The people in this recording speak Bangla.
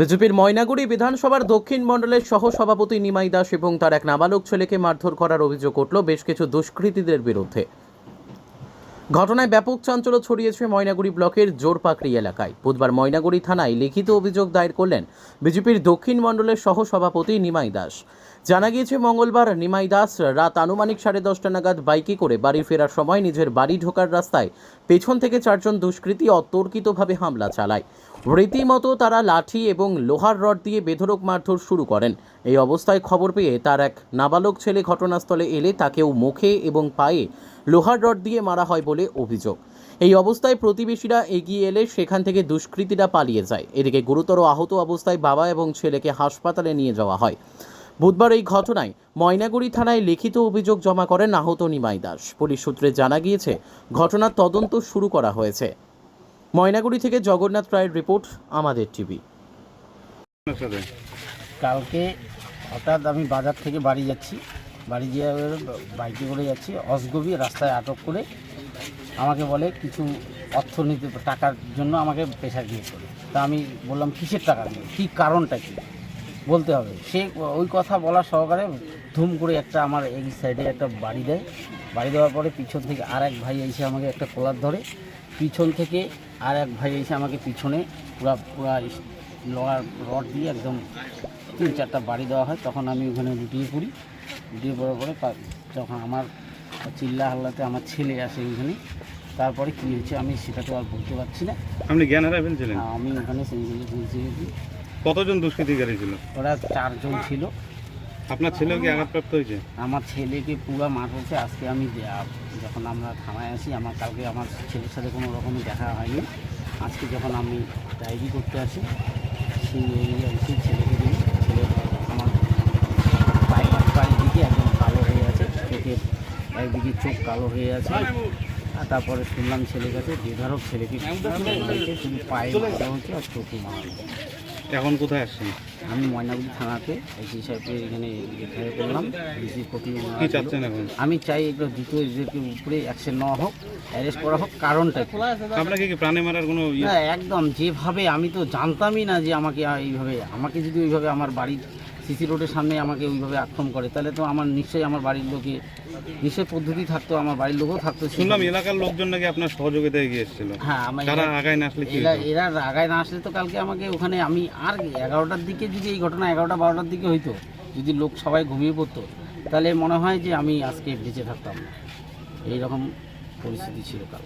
বিজেপির ময়নাগুড়ি বিধানসভার দক্ষিণ মণ্ডলের সহ সভাপতি নিমাই দাস এবং তার এক নাবালক ছেলেকে মারধর করার অভিযোগ উঠল বেশ কিছু দুষ্কৃতীদের বিরুদ্ধে। ঘটনায় ব্যাপক চাঞ্চল্য ছড়িয়েছে ময়নাগুড়ি ব্লকের জোরপাকড়ি এলাকায়। বুধবার ময়নাগুড়ি থানায় লিখিত অভিযোগ দায়ের করলেন বিজেপির দক্ষিণ মণ্ডলের সহ সভাপতি নিমাই দাস। জানা গিয়েছে, মঙ্গলবার নিমাই দাস রাত আনুমানিক সাড়ে দশটা নাগাদ বাইকে করে বাড়ি ফেরার সময় নিজের বাড়ি ঢোকার রাস্তায় পেছন থেকে চারজন দুষ্কৃতী অতর্কিতভাবে হামলা চালায়। রীতিমতো তারা লাঠি এবং লোহার রড দিয়ে বেধরক মারধর শুরু করেন। এই অবস্থায় খবর পেয়ে তার এক নাবালক ছেলে ঘটনাস্থলে এলে তাকেও মুখে এবং পায়ে লোহার রড দিয়ে মারা হয় বলে অভিযোগ। এই অবস্থায় প্রতিবেশীরা এগিয়ে এলে সেখান থেকে দুষ্কৃতীরা পালিয়ে যায়। এদিকে গুরুতর আহত অবস্থায় বাবা এবং ছেলেকে হাসপাতালে নিয়ে যাওয়া হয়। বুধবার এই ঘটনায় ময়নাগুড়ি থানায় লিখিত অভিযোগ জমা করেন আহত নিমাই দাস। পুলিশ সূত্রে জানা গিয়েছে, ঘটনার তদন্ত শুরু করা হয়েছে। ময়নাগুড়ি থেকে জগন্নাথ রায়ের রিপোর্ট, আমাদের টিভি। কালকে হঠাৎ আমি বাজার থেকে বাড়ি যাচ্ছি। বাড়ি গিয়ে বাইকে করে যাচ্ছি। অসগবি রাস্তায় আটক করে আমাকে বলে, কিছু অর্থনীতি টাকার জন্য আমাকে প্রেশার দিয়ে করে তা আমি বললাম, কিসের টাকা দিয়ে কী কারণটা কী? বলতে হবে। সে ওই কথা বলার সহকারে ধুম করে একটা আমার এই সাইডে একটা বাড়ি দেয়। বাড়ি দেওয়ার পরে পিছন থেকে আর এক ভাই এসে আমাকে একটা কোলার ধরে পিছন থেকে আর এক ভাই এসে আমাকে পিছনে পুরা পুরা লোহার রড দিয়ে একদম তিন চারটা বাড়ি দেওয়া হয়। তখন আমি ওখানে লুটিয়ে পড়ি। লুটিয়ে পড়ার পরে যখন আমার চিল্লা হাল্লাতে আমার ছেলে আসে ওইখানে তারপরে কী হয়েছে আমি সেটা তো আর বলতে পারছি না। আপনি জ্ঞান হারাই ফেলছিলেন? আমি ওখানে সেই কতজন দুষ্কৃতিকারী ছিল? ওরা চারজন ছিল। আপনার ছেলেও কি আঘাতপ্রাপ্ত হয়েছে? আমার ছেলেকে পুরো মার হচ্ছে আজকে আমি যখন আমরা থানায় আসি আমার কালকে আমার ছেলের সাথে কোনো রকমই দেখা হয়নি। আজকে যখন আমি ডায়েরি করতে আসি সেই সেই ছেলেকে দিই। ছেলে আমার পায়ে চারিদিকে একদম কালো হয়ে আছে। চোখের একদিকে চোখ কালো হয়ে আছে। আর তারপরে শুনলাম ছেলের কাছে বেধারক ছেলেকে বলেছে, শুধু পায়ে মারা হচ্ছে আর চোখে মারা এখন কোথায় আসছেন? আমি ময়নাগুড়ি থানাতে এসি সাহেবের এখানে এখানে করলাম। ডিসি কপি কি চাচ্ছেন এখন? আমি চাই এগুলো দ্রুত এদেরকে উপরে অ্যাকশন নেওয়া হোক অ্যারেস্ট করা হোক কারণটা কি? আপনাকে কি প্রাণে মারার কোনো ইয়ে? না একদম যেভাবে আমি তো জানতামই না যে আমাকে এইভাবে আমাকে যদি ওইভাবে আমার বাড়ির সিসি রোডের সামনে আমাকে ওইভাবে আক্রমণ করে। তাহলে তো আমার নিশ্চয়ই আমার বাড়ির লোকে নিশ্চয়ই পদ্ধতি থাকতো আমার বাড়ির লোকও থাকতো শুনলাম এলাকার লোকজন নাকি আপনার সহযোগিতায় এগিয়ে এসেছিল হ্যাঁ আমার এরা- আগায় না আসলে এরা এরা আগায় না আসলে তো কালকে আমাকে ওখানে আমি আর এগারোটার দিকে যদি এই ঘটনা এগারোটা বারোটার দিকে হইতো যদি লোক সবাই ঘুমিয়ে পড়তো তাহলে মনে হয় যে আমি আজকে বেঁচে থাকতাম না। এইরকম পরিস্থিতি ছিল কাল।